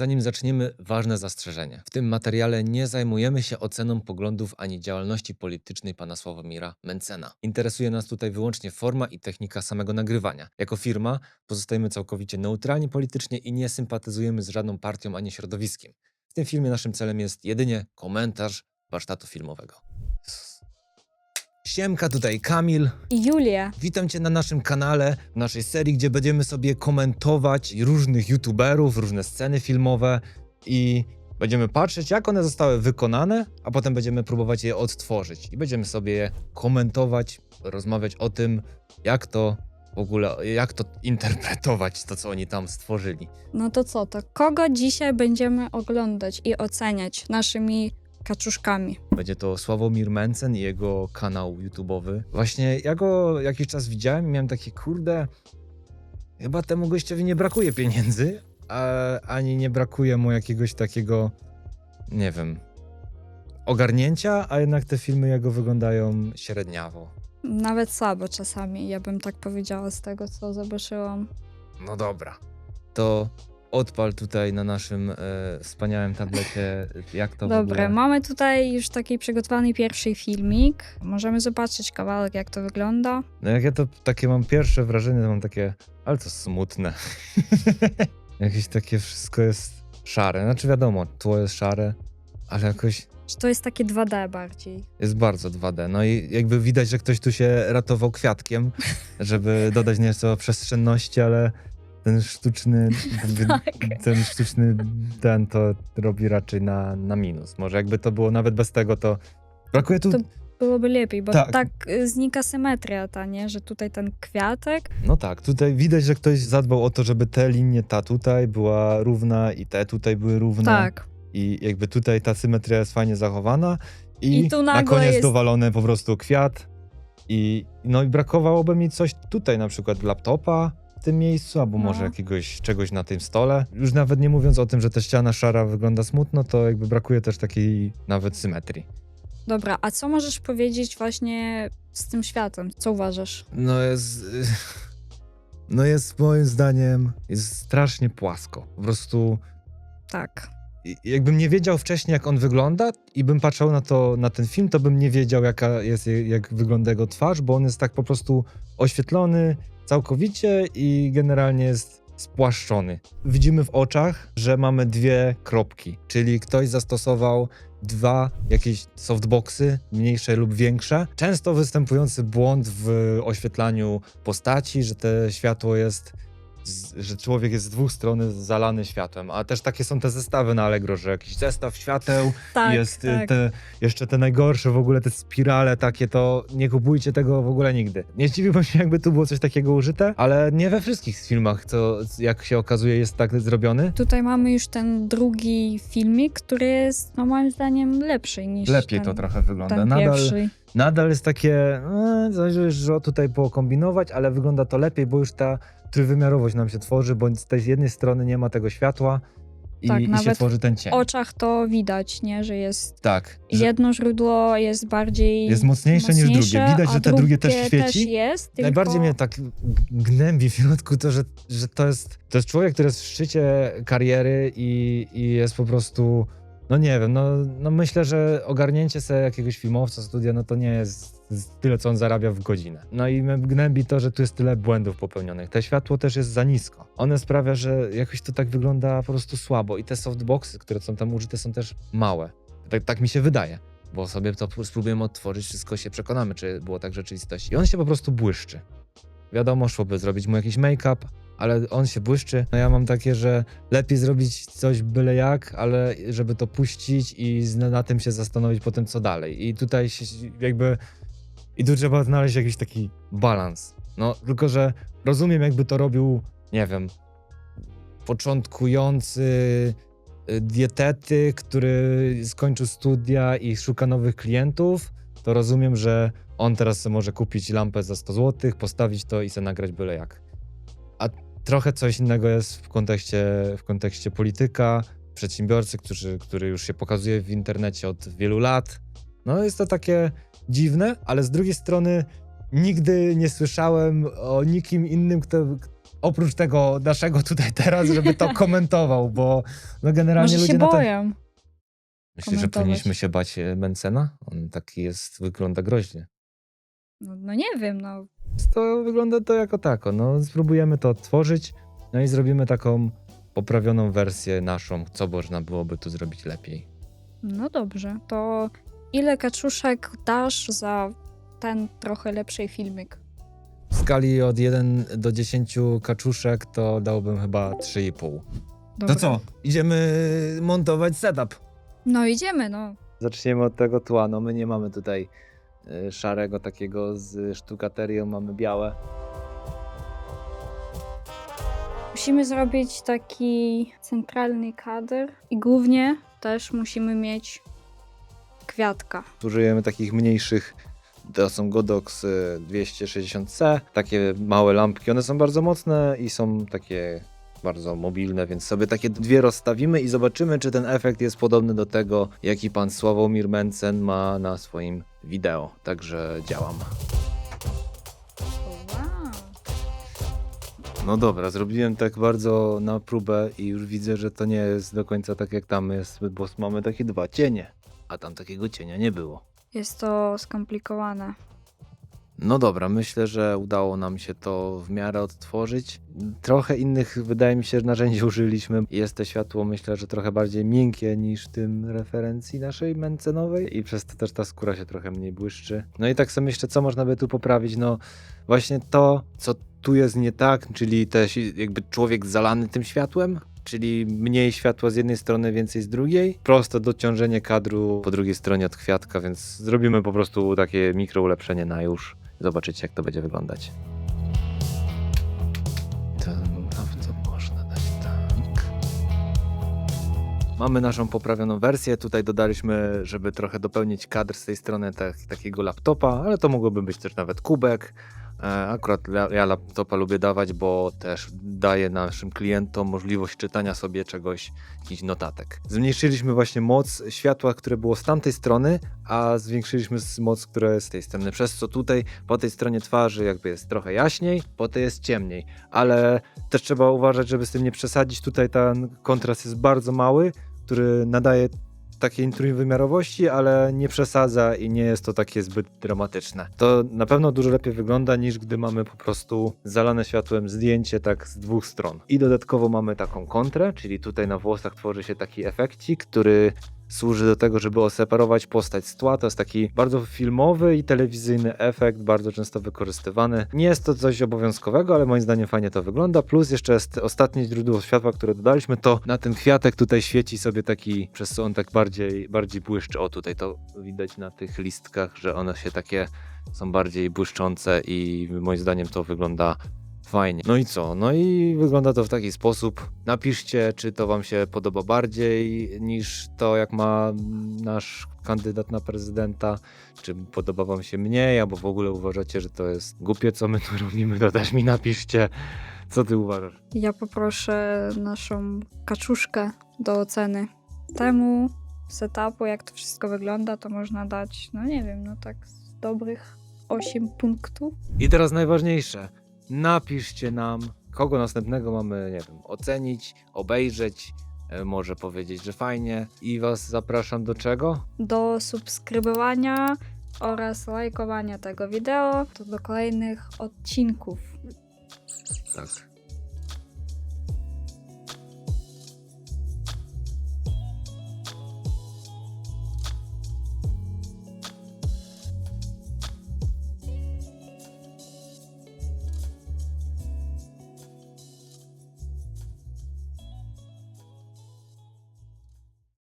Zanim zaczniemy, ważne zastrzeżenie. W tym materiale nie zajmujemy się oceną poglądów ani działalności politycznej pana Sławomira Mencena. Interesuje nas tutaj wyłącznie forma i technika samego nagrywania. Jako firma pozostajemy całkowicie neutralni politycznie i nie sympatyzujemy z żadną partią ani środowiskiem. W tym filmie naszym celem jest jedynie komentarz warsztatu filmowego. Siemka, tutaj Kamil. I Julia. Witam Cię na naszym kanale, w naszej serii, gdzie będziemy sobie komentować różnych youtuberów, różne sceny filmowe i będziemy patrzeć, jak one zostały wykonane, a potem będziemy próbować je odtworzyć i będziemy sobie je komentować, rozmawiać o tym, jak to w ogóle, jak to interpretować, to co oni tam stworzyli. No to co, to kogo dzisiaj będziemy oglądać i oceniać naszymi kaczuszkami? Będzie to Sławomir Mencen i jego kanał YouTube'owy. Właśnie ja go jakiś czas widziałem i miałem takie, kurde, chyba temu gościowi nie brakuje pieniędzy, a, ani nie brakuje mu jakiegoś takiego, nie wiem, ogarnięcia, a jednak te filmy jego wyglądają średniawo. Nawet słabo czasami, ja bym tak powiedziała z tego, co zobaczyłam. No dobra. To odpal tutaj na naszym e, wspaniałym tablecie, jak to w Dobra, ogóle... mamy tutaj już taki przygotowany pierwszy filmik. Możemy zobaczyć kawałek, jak to wygląda. No jak ja to takie mam pierwsze wrażenie, to mam takie, ale to smutne. Jakieś takie wszystko jest szare. Znaczy wiadomo, tło jest szare, ale jakoś Czy to jest takie 2D bardziej? jest bardzo 2D. No i jakby widać, że ktoś tu się ratował kwiatkiem, żeby dodać nieco przestrzenności, ale ten sztuczny, ten, Tak. ten sztuczny ten to robi raczej na, na minus. Może jakby to było nawet bez tego, to brakuje tu... To- Byłoby lepiej, bo Tak. tak, y, znika symetria ta, nie? Że tutaj ten kwiatek. No tak, tutaj widać, że ktoś zadbał o to, żeby te linie, ta tutaj była równa i te tutaj były równe. Tak. I jakby tutaj ta symetria jest fajnie zachowana. I, I tu na koniec jest- dowalony po prostu kwiat. I no i brakowałoby mi coś tutaj, na przykład laptopa w tym miejscu, albo No. może jakiegoś czegoś na tym stole. Już nawet nie mówiąc o tym, że ta ściana szara wygląda smutno, to jakby brakuje też takiej nawet symetrii. Dobra, a co możesz powiedzieć właśnie z tym światem? Co uważasz? No jest. No jest moim zdaniem jest strasznie płasko. Po prostu Tak. i- jakbym nie wiedział wcześniej, jak on wygląda, i bym patrzył na to, na ten film, to bym nie wiedział, jaka jest, je- jak wygląda jego twarz, bo on jest tak po prostu oświetlony całkowicie i generalnie jest spłaszczony. Widzimy w oczach, że mamy dwie kropki, czyli ktoś zastosował dwa jakieś softboxy, mniejsze lub większe. Często występujący błąd w oświetlaniu postaci, że te światło jest z, że człowiek jest z dwóch stron zalany światłem, a też takie są te zestawy na Allegro, że jakiś zestaw świateł Tak, jest y, tak. te, jeszcze te najgorsze w ogóle, te spirale takie, to nie kupujcie tego w ogóle nigdy. Nie zdziwiłbym się, jakby tu było coś takiego użyte, ale nie we wszystkich filmach, co jak się okazuje jest tak zrobiony. Tutaj mamy już ten drugi filmik, który jest no moim zdaniem lepszy niż Lepiej ten, to trochę wygląda. ten Nadal, pierwszy. nadal jest takie, e, coś, że tutaj było kombinować, ale wygląda to lepiej, bo już ta trójwymiarowość nam się tworzy, bo z tej jednej strony nie ma tego światła i, Tak, i się tworzy ten cień. W oczach to widać, nie? Że jest Tak, że jedno źródło jest bardziej jest mocniejsze, niż mocniejsze, drugie. Widać, że te drugie też drugie świeci. jest, tylko... Najbardziej mnie tak gnębi w środku to, że, że to, jest, to jest człowiek, który jest w szczycie kariery i, i jest po prostu, no nie wiem, no, no myślę, że ogarnięcie sobie jakiegoś filmowca, studia, no to nie jest tyle, co on zarabia w godzinę. No i gnębi to, że tu jest tyle błędów popełnionych. To światło też jest za nisko. One sprawia, że jakoś to tak wygląda po prostu słabo i te softboxy, które są tam użyte, są też małe. Tak, tak mi się wydaje. Bo sobie to spróbujemy odtworzyć, wszystko się przekonamy, czy było tak w rzeczywistości. I on się po prostu błyszczy. Wiadomo, szłoby zrobić mu jakiś make-up, ale on się błyszczy. No ja mam takie, że lepiej zrobić coś byle jak, ale żeby to puścić i na tym się zastanowić potem, co dalej. I tutaj jakby... I tu trzeba znaleźć jakiś taki balans. No, tylko że rozumiem, jakby to robił, nie wiem, początkujący y, dietetyk, który skończył studia i szuka nowych klientów, to rozumiem, że on teraz może kupić lampę za 100 zł, postawić to i sobie nagrać byle jak. A trochę coś innego jest w kontekście, w kontekście polityka, przedsiębiorcy, którzy, który już się pokazuje w internecie od wielu lat. No jest to takie dziwne, ale z drugiej strony nigdy nie słyszałem o nikim innym, kto, oprócz tego naszego tutaj teraz, żeby to komentował, bo no generalnie Może ludzie się na to... boję. Myślisz, że powinniśmy się bać e, Mencena? On taki jest, wygląda groźnie. No, no nie wiem, no. To wygląda to jako tako. No, spróbujemy to odtworzyć, no i zrobimy taką poprawioną wersję naszą, co można byłoby tu zrobić lepiej. No dobrze. To ile kaczuszek dasz za ten trochę lepszy filmik? W skali od 1 do 10 kaczuszek to dałbym chyba 3,5. Dobra. To co? Idziemy montować setup. No idziemy, no. Zaczniemy od tego tła. No my nie mamy tutaj y, szarego takiego z sztukaterią, mamy białe. Musimy zrobić taki centralny kadr i głównie też musimy mieć kwiatka. Użyjemy takich mniejszych, to są Godox y, 260C, takie małe lampki, one są bardzo mocne i są takie bardzo mobilne, więc sobie takie dwie rozstawimy i zobaczymy, czy ten efekt jest podobny do tego, jaki pan Sławomir Mencen ma na swoim wideo. Także działam. No dobra, zrobiłem tak bardzo na próbę i już widzę, że to nie jest do końca tak jak tam jest, bo mamy takie dwa cienie, a tam takiego cienia nie było. Jest to skomplikowane. No dobra, myślę, że udało nam się to w miarę odtworzyć. Trochę innych, wydaje mi się, narzędzi użyliśmy. Jest to światło, myślę, że trochę bardziej miękkie niż tym referencji naszej mencenowej i przez to też ta skóra się trochę mniej błyszczy. No i tak sobie myślę, co można by tu poprawić? No właśnie to, co tu jest nie tak, czyli też jakby człowiek zalany tym światłem, czyli mniej światła z jednej strony, więcej z drugiej. Prosto dociążenie kadru po drugiej stronie od kwiatka, więc zrobimy po prostu takie mikro ulepszenie na już. Zobaczycie, jak to będzie wyglądać. To laptop można dać tak. Mamy naszą poprawioną wersję. Tutaj dodaliśmy, żeby trochę dopełnić kadr z tej strony tak, takiego laptopa, ale to mogłoby być też nawet kubek. E, Akurat ja, laptopa lubię dawać, bo też daje naszym klientom możliwość czytania sobie czegoś, jakichś notatek. Zmniejszyliśmy właśnie moc światła, które było z tamtej strony, a zwiększyliśmy moc, która jest z tej strony. Przez co tutaj po tej stronie twarzy jakby jest trochę jaśniej, po tej jest ciemniej. Ale też trzeba uważać, żeby z tym nie przesadzić. Tutaj ten kontrast jest bardzo mały, który nadaje takiej trójwymiarowości, ale nie przesadza i nie jest to takie zbyt dramatyczne. To na pewno dużo lepiej wygląda niż gdy mamy po prostu zalane światłem zdjęcie tak z dwóch stron. I dodatkowo mamy taką kontrę, czyli tutaj na włosach tworzy się taki efekcik, który służy do tego, żeby oseparować postać z tła. To jest taki bardzo filmowy i telewizyjny efekt, bardzo często wykorzystywany. Nie jest to coś obowiązkowego, ale moim zdaniem fajnie to wygląda. Plus jeszcze jest ostatnie źródło światła, które dodaliśmy, to na ten kwiatek tutaj świeci sobie taki, przez co on tak bardziej, bardziej błyszczy. O, tutaj to widać na tych listkach, że one się takie są bardziej błyszczące i moim zdaniem to wygląda Fajnie. No i co? No i wygląda to w taki sposób. Napiszcie, czy to Wam się podoba bardziej niż to, jak ma nasz kandydat na prezydenta. Czy podoba Wam się mniej, albo w ogóle uważacie, że to jest głupie, co my tu robimy, to też mi napiszcie. Co Ty uważasz? Ja poproszę naszą kaczuszkę do oceny. Temu setupu, jak to wszystko wygląda, to można dać, no nie wiem, no tak z dobrych 8 punktów. I teraz najważniejsze. Napiszcie nam, kogo następnego mamy, nie wiem, ocenić, obejrzeć, e, może powiedzieć, że fajnie. I Was zapraszam do czego? Do subskrybowania oraz lajkowania tego wideo, to do kolejnych odcinków. Tak.